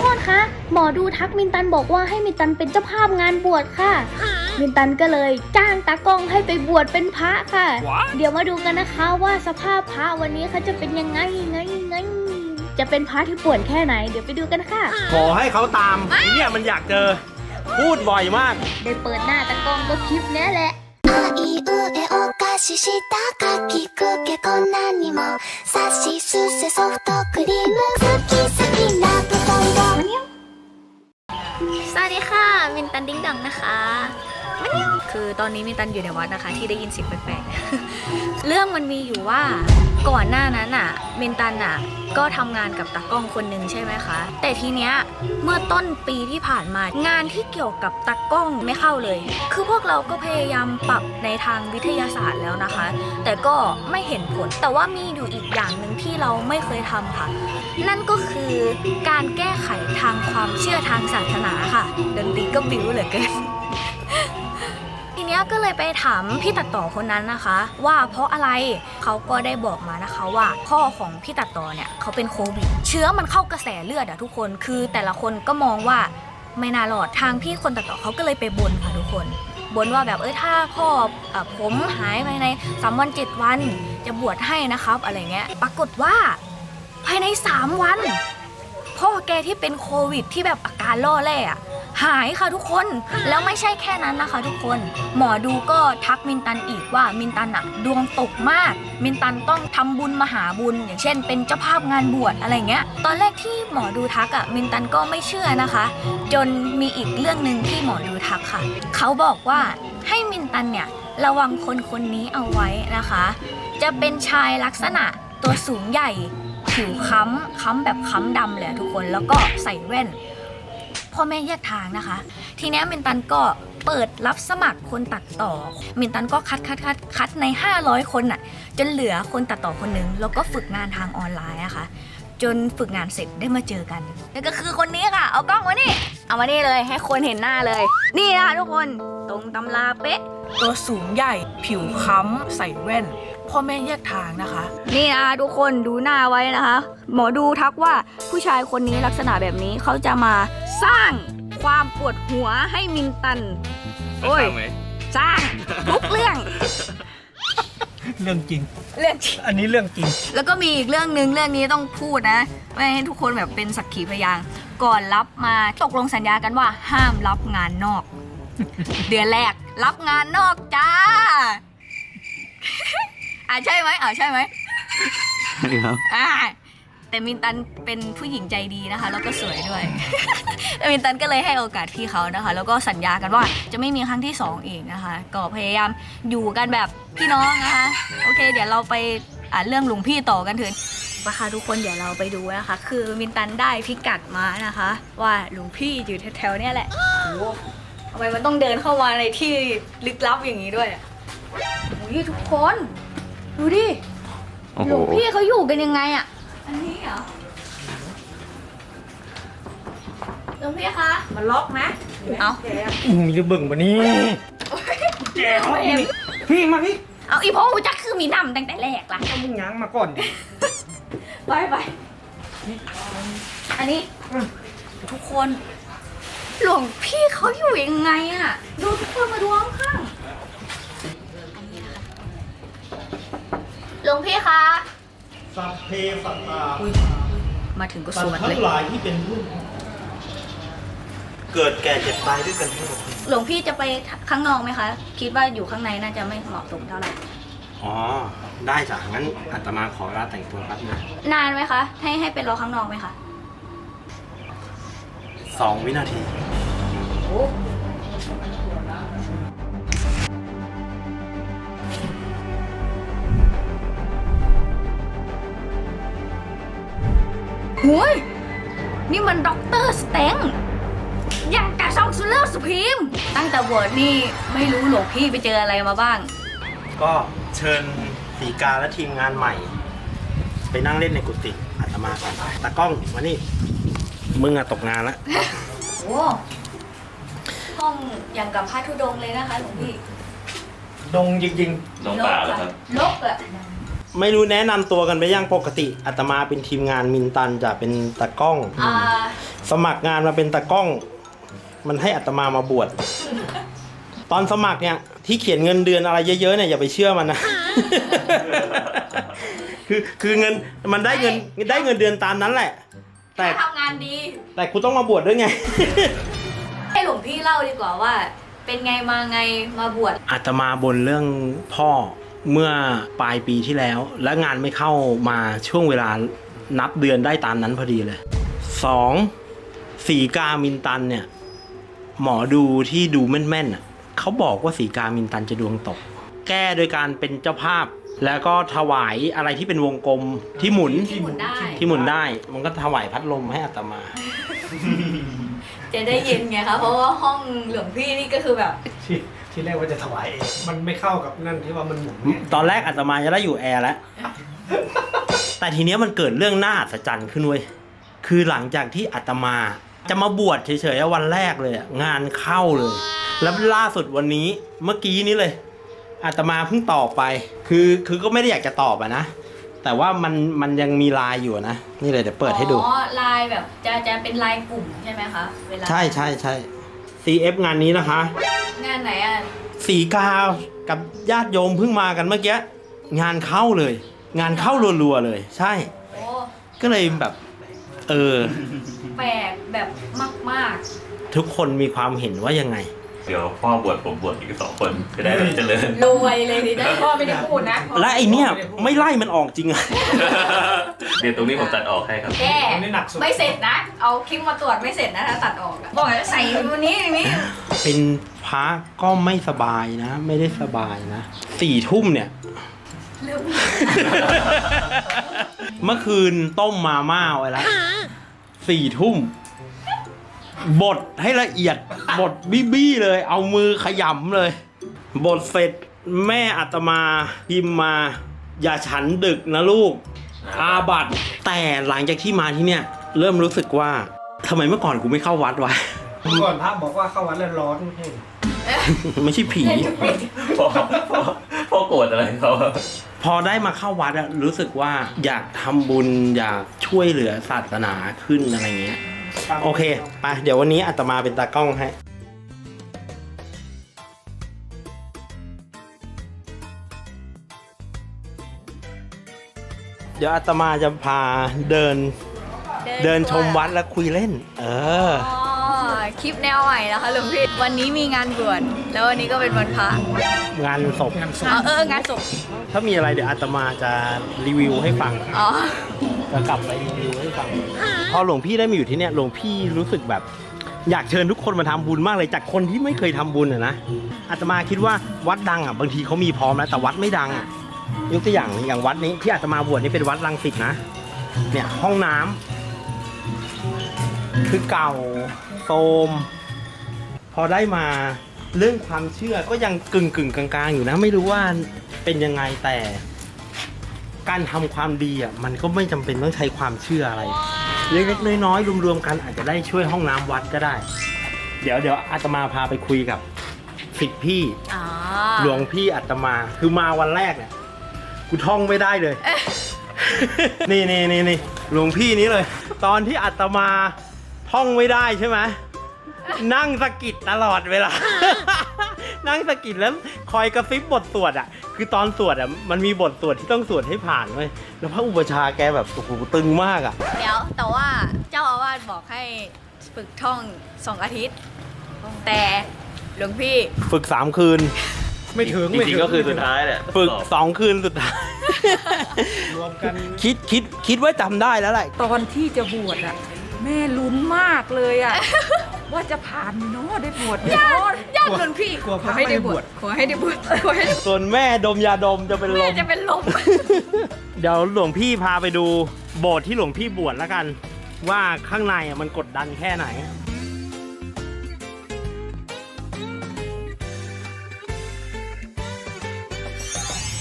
กคนคะหมอดูทักมินตันบอกว่าให้มินตันเป็นเจ้าภาพงานบวชค่ะ มินตันก็เลยจ้างตากล้องให้ไปบวชเป็นพระค่ะ เดี๋ยวมาดูกันนะคะว่าสภาพพระวันนี้เขาจะเป็นยังไงไงไงจะเป็นพระที่ป่วนแค่ไหน เดี๋ยวไปดูกันค่ะ ขอให้เขาตามไอ้เนี่ยมันอยากเจอ พูดบ่อยมาก ได้เปิดหน้าตากล้องก็คลิปเนี้ยแหละ あいうえお菓子したかきくけこんなにもさしすせソフトクリーム好き好きなブドウが สวัสดีค่ะ มินตันดิ้งดองนะคะมาเนี่ยคือตอนนี้มินตันอยู่ในวัดนะคะ ที่ได้ยินเสียงแปลกๆ เรื่องมันมีอยู่ว่าก่อนหน้านั้นอะ มินตันอะก็ทำงานกับตากล้องคนหนึ่งใช่ไหมคะ แต่ทีเนี้ยเมื่อต้นปีที่ผ่านมางานที่เกี่ยวกับตากล้องไม่เข้าเลย คือพวกเราก็พยายามปรับในทางวิทยาศาสตร์แล้วนะคะ แต่ก็ไม่เห็นผลแต่ว่ามีอยู่อีกอย่างหนึ่งที่เราไม่เคยทำค่ะ นั่นก็คือการแก้ไขทางความเชื่อทางศาสนาค่ะดนตรีก็บิ้วเหลือเกินทีเนี้ยก็เลยไปถามพี่ตัดต่อคนนั้นนะคะ ว่าเพราะอะไรเขาก็ได้บอกมานะคะว่าพ่อของพี่ตัดต่อเนี่ยเขาเป็นโควิดเชื้อมันเข้ากระแสเลือดอะทุกคนคือแต่ละคนก็มองว่าไม่น่ารอดทางพี่คนตัดต่อเขาก็เลยไปบนค่ะทุกคนบนว่าแบบเออถ้าพ่อออผมหายภายในสามวันเจ็ดวันจะบวชให้นะครับอะไรเงี้ย ปรากฏว่า ภายใน 3 วัน พ่อแกที่เป็นโควิดที่แบบอาการล่อแร่อะหายค่ะทุกคนแล้วไม่ใช่แค่นั้นนะคะ ทุกคน หมอดูก็ทักมินตันอีกว่ามินตันอะดวงตกมาก มินตันต้องทำบุญมหาบุญ อย่างเช่น เป็นเจ้าภาพงานบวชอะไรเงี้ย ตอนแรกที่หมอดูทักอะมินตันก็ไม่เชื่อนะคะ จนมีอีกเรื่องหนึ่งที่หมอดูทักค่ะ เขาบอกว่าให้มินตันเนี่ยระวังคนคนนี้เอาไว้นะคะ จะเป็นชายลักษณะตัวสูงใหญ่ ผิวค้ำค้ำแบบค้ำดำเลยทุกคนแล้วก็ใส่แว่นพ่อแม่แยกทางนะคะ ทีนี้มินตันก็เปิดรับสมัครคนตัดต่อมินตันก็คัดคัดคัดคัดใน 500 คนน่ะจนเหลือคนตัดต่อคนหนึงแล้วก็ฝึกงานทางออนไลน์อะค่ะจนฝึกงานเสร็จได้มาเจอกันนั่นก็คือคนนี้ค่ะ เอากล้องมานี่เอามานี่เลยให้คนเห็นหน้าเลย นี่นะคะทุกคนตรงตำราเป๊ะ ตัวสูงใหญ่ ผิวค้ำใส่แว่น พ่อแม่แยกทางนะคะ นี่นะคะทุกคนดูหน้าไว้นะคะ หมอดูทักว่าผู้ชายคนนี้ลักษณะแบบนี้เขาจะมาสร้างความปวดหัวให้มินตัน โอ้ย สร้างทุกเรื่อง เรื่องจริง เรื่องจริง อันนี้เรื่องจริง แล้วก็มีอีกเรื่องหนึ่งเรื่องนี้ต้องพูดนะ ไม่ให้ทุกคนแบบเป็นสักขีพยานก่อนรับมาตกลงสัญญากันว่าห้ามรับงานนอก เดือนแรกรับงานนอกจ้า อ่าใช่ไหมอ่าใช่ไหมครับ อ่าแต่มินตันเป็นผู้หญิงใจดีนะคะ แล้วก็สวยด้วย แต่มินตันก็เลยให้โอกาสพี่เขานะคะ แล้วก็สัญญากันว่าจะไม่มีครั้งที่สองอีกนะคะ ก็พยายามอยู่กันแบบพี่น้องนะคะ โอเค เดี๋ยวเราไปอ่านเรื่องหลวงพี่ต่อกันเถอะมาค่ะทุกคนเดี๋ยวเราไปดูนะคะ คือมินตันได้พิกัดมานะคะ ว่าหลวงพี่อยู่แถวๆเนี้ยแหละโอ้โหทำไมมันต้องเดินเข้ามาในที่ลึกลับอย่างนี้ด้วยอะโอ้ยทุกคน ดูดิหลวงพี่เขาอยู่กันยังไงอะอันนี้เหรอหลวงพี่คะ มันล็อกนะเอา มึงจะเบิ่งปะนี่แจห้องนี่พี่มาพี่เอาอีพ่อจักคือมีนำตั้งแต่แรกล่ะก็มึงยั้งมาก่อนดิไปไป อันนี้ ทุกคน หลวงพี่เขาอยู่ยังไงอะดูทุกคนมาดูข้างๆอันนี้นะคะห ลวงพี่คะ สัพเพสัตตามาถึงก็สสัตวดว์ทั้เลยงหลายที่เป็นผู้เกิดแก่เจ็บตายด้วยกันทั้งหมดหลวงพี่จะไปข้างนอกไหมคะ คิดว่าอยู่ข้างในน่าจะไม่เหมาะสมเท่าไหร่ อ๋อ ได้จ้ะงั้นอาตมาขอเวลาแต่งตัวแป๊บนึงนานไหมคะ ให้ให้ไปรอข้างนอกไหมคะ สองวินาที โอ้ ยนี่มันด็อกเตอร์สเต็งอย่างกะซองซูเลอร์สุพีม ตั้งแต่บวชนี่ไม่รู้หลวงพี่ไปเจออะไรมาบ้าง ก็เชิญสีกาและทีมงานใหม่ ไปนั่งเล่นในกุฏิอาตมาก่อนตากล้องมานี่ มึงอะตกงานแล้วโอ้ห้องอย่างกับพระธุดงค์เลยนะคะหลวงพี่ ดงจริงลกอะลกอะ ไม่รู้แนะนำตัวกันไปยังปกติอาตมาเป็นทีมงานมินตันจะเป็นตากล้อง อ่าสมัครงานมาเป็นตากล้อง มันให้อาตมามาบวช ตอนสมัครเนี่ยที่เขียนเงินเดือนอะไรเยอะๆเนี่ยอย่าไปเชื่อมันนะ คือคือเงินมันได้เงินได้เงินเดือนตามนั้นแหละ แต่ทำงานดี แต่กูต้องมาบวชด้วยไง ให้หลวงพี่เล่าดีกว่าว่า เป็นไงมาไงมาบวชอาตมาบนเรื่องพ่อ เมื่อปลายปีที่แล้ว และงานไม่เข้ามาช่วงเวลานับเดือนได้ตามนั้นพอดีเลยสองสีกามินตันเนี่ย หมอดูที่ดูแม่นๆน่ะเขาบอกว่าสีกามินตันจะดวงตก แก้โดยการเป็นเจ้าภาพ แล้วก็ถวายอะไรที่เป็นวงกลมที่หมุนที่หมุนได้ ที่หมุนได้ มันก็ถวายพัดลมให้อาตมา จะได้เย็นไงคะเพราะว่าห้องหลวงพี่นี่ก็คือแบบ ที่ที่แรกว่าจะถวายเอง มันไม่เข้ากับนั่นที่ว่ามันหมุนไงตอนแรกอาตมาจะได้อยู่แอร์แล้ว แต่ทีเนี้ยมันเกิดเรื่องน่าอัศจรรย์ขึ้นเว้ย คือหลังจากที่อาตมา จะมาบวชเฉยๆอะวันแรกเลยอะงานเข้าเลย แล้วล่าสุดวันนี้เมื่อกี้นี้เลย อาตมาเพิ่งตอบไป คือคือก็ไม่ได้อยากจะตอบอะนะ แต่ว่ามันมันยังมีไลน์อยู่นะ นี่เลยเดี๋ยวเปิดให้ดู อ๋อไลายแบบจะจะเป็นไลายกลุ่มใช่ไหมคะ เวลาใช่ใช่ใช่ CF งานนี้นะคะ งานไหนอะสีกากับญาติโยมเพิ่งมากันเมื่อกี้งานเข้าเลย งานเข้ารัวๆเลย ใช่ โอ้ก็เลยแบบ เออ แปลกแบบมากทุกคนมีความเห็นว่ายังไง เดี๋ยวพ่อบวชผมบวชอีกสองคนจะได้แบบเจริญ ๆรวยเลยทีนี้พ่อไม่ได้พูดนะ และไอเนี้ยไม่ไล่มันออกจริงอะ เดี๋ยวตรงนี้ผมตัดออกให้ครับแกอันนี้หนักสุด ไม่เสร็จนะ เอาคลิปมาตรวจไม่เสร็จนะถ้าตัดออกอะบอกให้ใส่วันนี้อย่างนี้เป็นพระก็ไม่สบายนะ ไม่ได้สบายนะสี่ทุ่มเนี่ย เริ่มเมื่อคืนต้มมาม่าไว้แล้วสี่ทุ่มบดให้ละเอียดบดบี้ๆเลย เอามือขยำเลยบดเสร็จแม่อัตมาพิมพ์มา อย่าฉันดึกนะลูก อาบัตแต่หลังจากที่มาที่เนี่ยเริ่มรู้สึกว่าทำไมเมื่อก่อนกูไม่เข้าวัดวะเมื่อก่อนพระบอกว่าเข้าวัดแล้วร้อนไม่ใช่เหรอไม่ใช่ผีพ่อพ่อพ่อโกรธอะไรเขาพอได้มาเข้าวัดอะรู้สึกว่าอยากทำบุญอยากช่วยเหลือศาสนาขึ้นอะไรเงี้ย โอเคไปเดี๋ยววันนี้อาตมาเป็นตากล้องให้ เดี๋ยวอาตมาจะพาเดินเดินชมวัดแล้วคุยเล่น เอออ๋อคลิปแนวใหม่นะคะหลวงพี่วันนี้มีงานบวชแล้ววันนี้ก็เป็นวันพระงานศพอ๋อเอองานศพถ้ามีอะไรเดี๋ยวอาตมาจะรีวิวให้ฟังอ๋อจะกลับไปรีวิวให้ฟัง พอหลวงพี่ได้มาอยู่ที่เนี่ยหลวงพี่รู้สึกแบบ อยากเชิญทุกคนมาทำบุญมากเลยจากคนที่ไม่เคยทำบุญอะนะอาตมาคิดว่าวัดดังอะบางทีเขามีพร้อมแล้วแต่วัดไม่ดังอะ ยกตัวอย่างอย่างวัดนี้ที่อาตมาบวชนี่เป็นวัดรังสิตนะ เนี่ยห้องน้ำคือเก่าโทรมพอได้มาเรื่องความเชื่อก็ยังกึ่งกึ่งๆกลางๆ อยู่นะ ไม่รู้ว่าเป็นยังไงแต่ การทำความดีอะมันก็ไม่จำเป็นต้องใช้ความเชื่ออะไรเล็กๆน้อยๆรวมๆกันอาจจะได้ช่วยห้องน้ำวัดก็ได้ เดี๋ยวเดี๋ยวอาตมาพาไปคุยกับสิทธิพี่อ๋อหลวงพี่อาตมาคือมาวันแรกเนี่ย กูท่องไม่ได้เลย นี่นี่นี่นี่หลวงพี่นี้เลย ตอนที่อาตมาท่องไม่ได้ใช่ไหมนั่งสะกิดตลอดเวลา นั่งสะกิดแล้วคอยกระซิบบทสวดอะ คือตอนสวดอะมันมีบทสวดที่ต้องสวดให้ผ่านเว้ยแล้วพระอุปชฌาย์แกแบบโอ้โหตึงมากอะ เดี๋ยวแต่ว่าเจ้าอาวาสบอกให้ฝึกท่องสองอาทิตย์ แต่หลวงพี่ ฝึกสามคืน ไม่ถึงจไม่ริถึงงๆก็คือสุดท้ายแหละฝึกสอบสองคืนสุดท้าย รวมกันคิดคิดคิดว่าจำได้แล้วแหละตอนที่จะบวชอะแม่ลุ้นมากเลยอะ ว่าจะผ่านไหมเนาะได้บวชไหมเนาะญาติหลวงพี่กลัวพขระอให้ได้ไม่บบววชชขอให้ได้บวชขอให้ได้ส่วนแม่ดมยาดมจะเป็นลแม่ม จะเป็นลม เดี๋ยวหลวงพี่พาไปดูโบสถ์ที่หลวงพี่บวชแล้วกัน ว่าข้างในอะมันกดดันแค่ไหน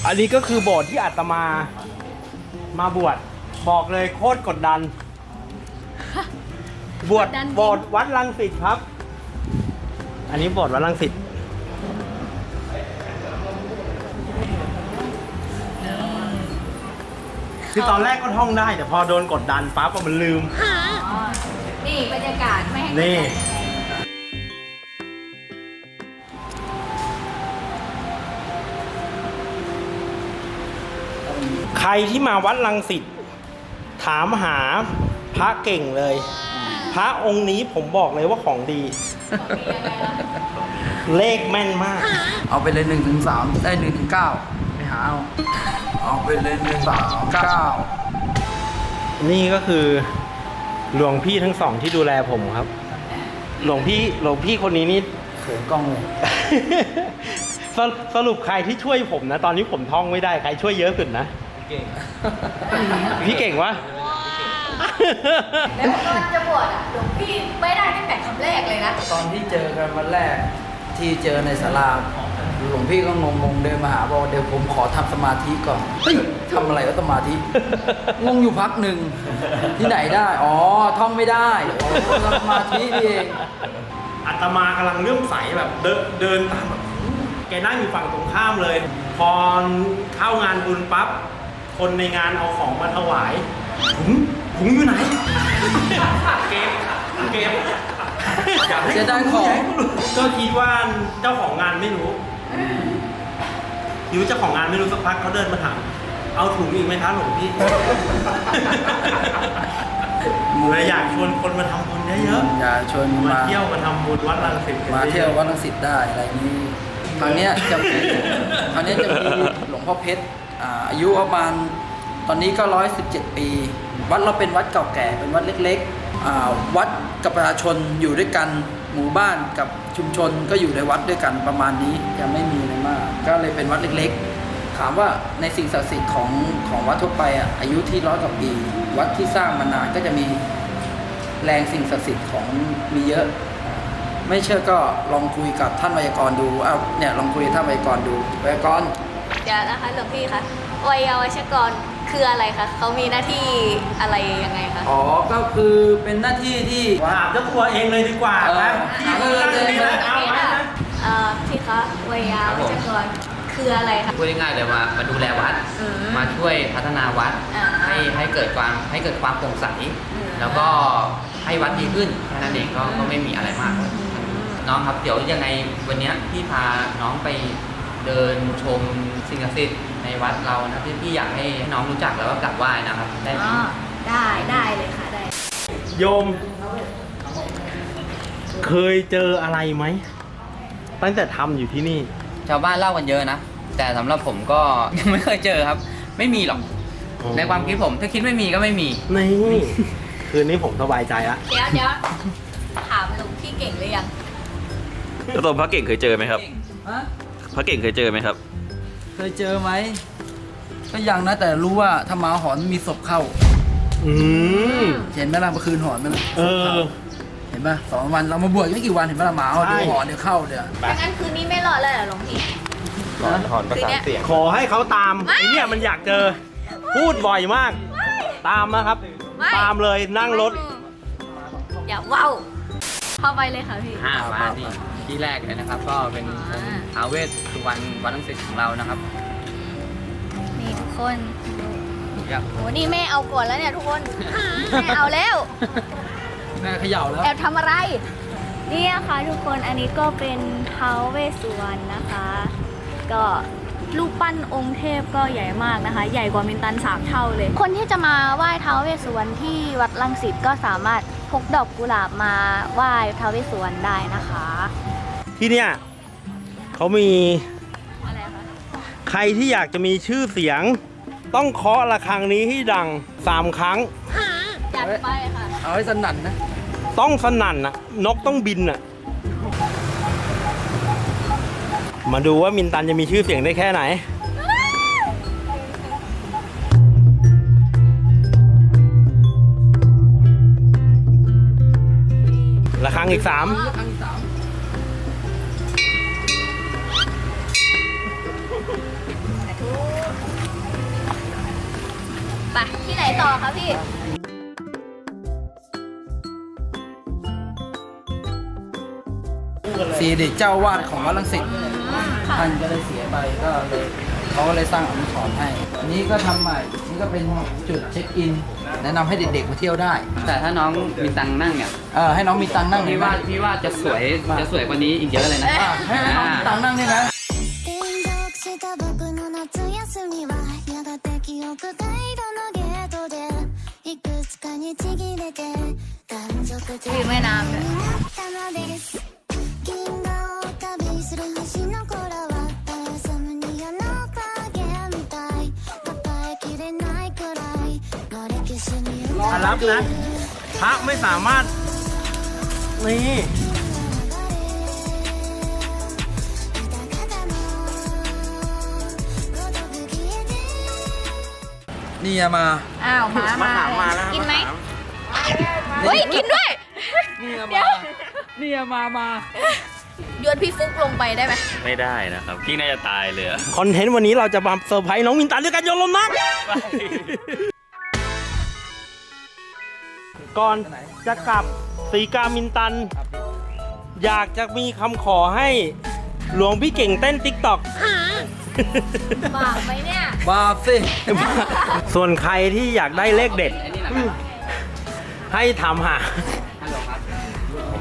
อันนี้ก็คือโบสถ์ที่อาตมามาบวชบอกเลยโคตรกดดัน บวชกดดันจริง โบสถ์วัดรังสิตครับ อันนี้โบสถ์วัดรังสิตคือตอนแรกก็ท่องได้ แต่พอโดนกดดันปั๊บอะมันลืม นี่บรรยากาศไม่ให้นี่ ใครที่มาวัดลังสิตถามหาพระเก่งเลย พระองค์นี้ผมบอกเลยว่าของดี เลขแม่นมาก เอาไปเลยหนึ่งถึงสามได้หนึ่งถึงเก้าไปหาเอาเอาไปเลยหนึ่งสามเก้านี่ก็คือหลวงพี่ทั้งสองที่ดูแลผมครับ หลวงพี่หลวงพี่คนนี้นี่เขินกล้องเลยสรุปสรุปใครที่ช่วยผมนะ ตอนนี้ผมท่องไม่ได้ใครช่วยเยอะสุดนะ เก่งพี่เก่งวะแล้วตอนจะบวชอะหลวงพี่ไม่ได้ตั้งแต่คำแรกเลยนะ ตอนที่เจอกันวันแรกที่เจอในศาลาหลวงพี่ก็งงๆเดินมาหาบอกว่าเดี๋ยวผมขอทำสมาธิก่อนเฮ้ยทำอะไรก็สมาธิ งงอยู่พักหนึ่งที่ไหนได้ อ๋อ ท่องไม่ได้อ๋อทำสมาธินี่เองอาตมากำลังเลื่อมใสแบบเดินเดินตามแบบแกนั่งอยู่ฝั่งตรงข้ามเลย พอเข้างานบุญปั๊บ คนในงานเอาของมาถวายถุงถุงอยู่ไหน เก็บเก็บอยากให้เสียดายของ ก็คิดว่าเจ้าของงานไม่รู้คิดว่าเจ้าของงานไม่รู้สักพักเขาเดินมาถามเอาถุงอีกไหมคะหลวงพี่เลยอยากชวนคนมาทำบุญเยอะอย่าชวนๆมามาเที่ยวมาทำบุญวัดรังสิตกันมาเที่ยวอะๆวัดลังสิตได้อะไรนี้คราวเนี้ยจะมีคราวเนี้ยจะมีหลวงพ่อเพชร อายุประมาณตอนนี้ก็ร้อยสิบเจ็ดปี วัดเราเป็นวัดเก่าแก่เป็นวัดเล็กๆ วัดกับประชาชนอยู่ด้วยกันหมู่บ้านกับชุมชนก็อยู่ในวัดด้วยกันประมาณนี้จะไม่มีอะไรมาก ก็เลยเป็นวัดเล็กๆ ถามว่าในสิ่งศักดิ์สิทธิ์ของของวัดทั่วไปอะอายุที่ร้อยกว่าปี วัดที่สร้างมานานก็จะมีแรงสิ่งศักดิ์สิทธิ์ของมีเยอะ ไม่เชื่อก็ลองคุยกับท่านวยากรดูเอาเนี่ยลองคุยท่านวยากรดูวยากร ณ์เดี๋ยวนะคะหลวงพี่คะวัยวัชกรคืออะไรคะเขามีหน้าที่อะไรยังไงคะอ๋อ ก็คือเป็นหน้าที่ที่ถามเจ้าตัวเองเลยดีกว่าเออครับพี่เขาตั้งนี่แล้วเอาพี่ไว้ค่ะนะเอ่อพี่คะวัยวัชกรคืออะไรคะพูดง่ายๆเลยว่ามาดูแลวัดอืมมาช่วยพัฒนาวัดอ่าให้ให้เกิดความให้เกิดความโปร่งใสอืมแล้วก็ให้วัดดีขึ้นแค่นั้นเองก็ก็ไม่มีอะไรมากน้องครับเดี๋ยวยังไงวันเนี้ยพี่พาน้องไป เดินชมสิ่งศักดิ์สิทธิ์ในวัดเรานะที่พี่อยากให้น้องรู้จักแล้วก็กลับไหว้นะครับได้ไหมอ๋อได้ได้เลยค่ะได้โยม เคยเจออะไรไหม ตั้งแต่ทำอยู่ที่นี่ ชาวบ้านเล่ากันเยอะนะ แต่สำหรับผมก็ ยังไม่เคยเจอครับ ไม่มีหรอก อ๋อ ในความคิดผมถ้าคิดไม่มีก็ไม่มี นี่ คืนนี้ผมสบายใจละเดี๋ยวเดี๋ยวถามหลวงพี่เก่งหรือยังแล้วตรงพระเก่งเคยเจอไหมครับ ฮะ พระเก่งเคยเจอไหมครับ เคยเจอไหม ก็ยังนะแต่รู้ว่าถ้าหมาหอนมีศพเข้า อืมเห็นไหมล่ะเมื่อคืนหอนไหมล่ะเออ เห็นป่ะสองวันเรามาบวชไม่กี่วันเห็นป่ะล่ะหมาหอนใช่ เดี๋ยวหอนเดี๋ยวเข้าเดี๋ยวถ้างั้นคืนนี้ไม่รอดเลยเหรอหลวงพี่ถอนประสานเสียง ขอให้เขาตามไอเนี่ยมันอยากเจอ พูดบ่อยมาก ตามนะครับ ไม่ ตามเลยนั่งรถอย่าว้าวเข้าไปเลยค่ะพี่ อ่ามาที่ ที่แรกเลยนะครับ ก็เป็นอ่าท้าวเวสสุวรรณวัดลังสิตของเรานะครับนี่ทุกคนอยากโหนี่แม่เอาก่อนแล้วเนี่ยทุกคน แม่เอาแล้ว แม่เขย่าแล้วแอบทำอะไรนี่นะคะทุกคนอันนี้ก็เป็นท้าวเวสสุวรรณนะคะ ก็รูปปั้นองค์เทพก็ใหญ่มากนะคะ ใหญ่กว่ามินตันสามเท่าเลย คนที่จะมาไหว้ท้าวเวสสุวรรณที่วัดลังสิตก็สามารถพกดอกกุหลาบมาไหว้ท้าวเวสสุวรรณได้นะคะ ที่เนี่ยเขามีอะไรคะใครที่อยากจะมีชื่อเสียง ต้องเคาะระฆังนี้ให้ดังสามครั้งจัดไปค่ะ เอาให้สนั่นนะ ต้องสนั่นน่ะนกต้องบินน่ะ มาดูว่ามินตันจะมีชื่อเสียงได้แค่ไหนระฆังอีกสามครั้งที่สาม ไปที่ไหนต่อคะพี่สีเด็กเจ้าวาดของวัดลังสิตค่ะท่านก็ได้เสียไปก็เลยเขาก็เลยสร้างอนุสรณ์ให้อันนี้ก็ทำใหม่ นี่ก็เป็นจุดเช็คอิน แนะนำให้เด็กๆมาเที่ยวได้ แต่ถ้าน้องมีตังค์นั่งเนี่ยเออให้น้องมีตังค์นั่งพี่ว่าพี่ว่าจะสวยจะสวยกว่านี้อีกเยอะเลยนะอะให้น้องมีตังค์นั่งนี่นะ ยืนแม่น้ำเลรับนะพระไม่สามารถ นี่ นี่อะมาอ้าวมามามาแล้วกินไหมเฮ้ยกินด้วย นี่อะมานี่อะมามาโยนพี่ฟุกลงไปได้ไหมไม่ได้นะครับ พี่น่าจะตายเลยอะคอนเทนต์วันนี้เราจะมาเซอร์ไพรส์น้องมินตันด้วยการโยนลมนักก่อนจะกลับสีกามินตัน อยากจะมีคำขอให้หลวงพี่เก่งเต้นติ๊กต็อก บาปไหมเนี่ยบาปสิ ส่วนใครที่อยากได้เลขเด็ดไอ้นี่แหละครับให้ถามหาฮัลโหลครับ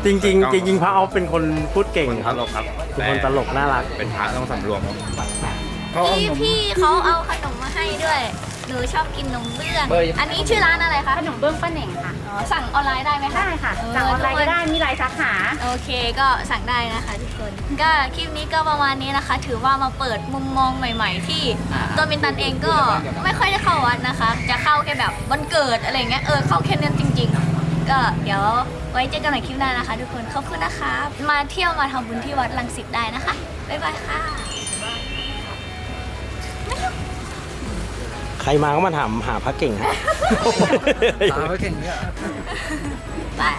จริงๆจริงๆพระเอาเป็นคนพูดเก่งตลกครับเป็นคนตลกน่ารัก เป็นพระต้องสำรวมเขาเอาพี่นมพี่เขาเอาขนมมาให้ด้วย หนูชอบกินนมเบื้อง เบอร์ อันนี้ชื่อร้านอะไรคะ ขนมเบื้องป้าเหน่งค่ะ อ๋อ สั่งออนไลน์ได้ไหมคะ ได้ค่ะสั่งออนไลน์ก็ได้มีหลายสาขา โอเคก็สั่งได้นะคะทุกคน ก็คลิปนี้ก็ประมาณนี้นะคะ ถือว่ามาเปิดมุมมองใหม่ ๆ ที่อ่าตัวมินตันเองก็ไม่ค่อยได้เข้าวัดนะคะ จะเข้าแค่แบบวันเกิดอะไรเงี้ย เออเข้าแค่นั้นจริง ๆ ก็เดี๋ยวไว้เจอกันใหม่คลิปหน้านะคะ ทุกคน ขอบคุณนะคะ มาเที่ยวมาทำบุญที่วัดลังสิตได้นะคะ บ๊ายบายค่ะ ใครมาก็มาถามหาพระเก่งตาไว้เก่งเนี่ยบาย